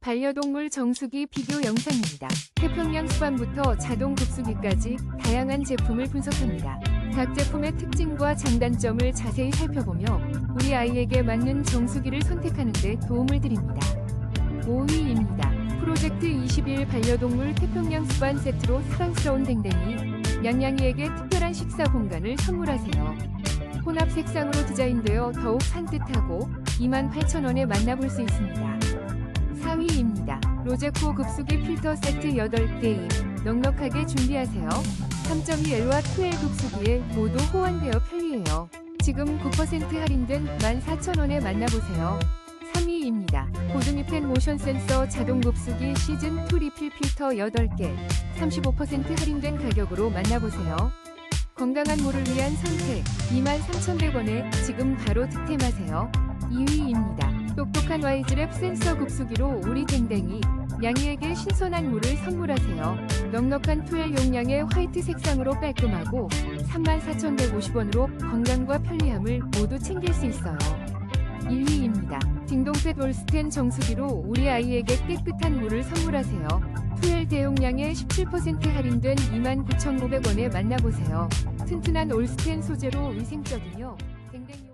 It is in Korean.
반려동물 정수기 비교 영상입니다. 태평양 수반부터 자동 급수기까지 다양한 제품을 분석합니다. 각 제품의 특징과 장단점을 자세히 살펴보며 우리 아이에게 맞는 정수기를 선택하는 데 도움을 드립니다. 5위입니다. 프로젝트 21 반려동물 태평양 수반 세트로 사랑스러운 댕댕이 양양이에게 특별한 식사 공간을 선물하세요. 혼합 색상으로 디자인되어 더욱 산뜻하고 28,000원에 만나볼 수 있습니다. 4위입니다. 로제코 급수기 필터 세트 8개임 넉넉하게 준비하세요. 3.2L와 2L 급수기에 모두 호환되어 편리해요. 지금 9% 할인된 14,000원에 만나보세요. 3위입니다. 고등입된 모션 센서 자동 급수기 시즌2 리필 필터 8개 35% 할인된 가격으로 만나보세요. 건강한 물을 위한 선택 23,100원에 지금 바로 득템하세요. 2위입니다. 똑똑한 와이즈랩 센서 급수기로 우리 댕댕이 양이에게 신선한 물을 선물하세요. 넉넉한 2L 용량의 화이트 색상으로 깔끔하고 34,150원으로 건강과 편리함을 모두 챙길 수 있어요. 1위입니다. 딩동펫 올스텐 정수기로 우리 아이에게 깨끗한 물을 선물하세요. 2L 대용량에 17% 할인된 29,900원에 만나보세요. 튼튼한 올스텐 소재로 위생적이며 댕댕이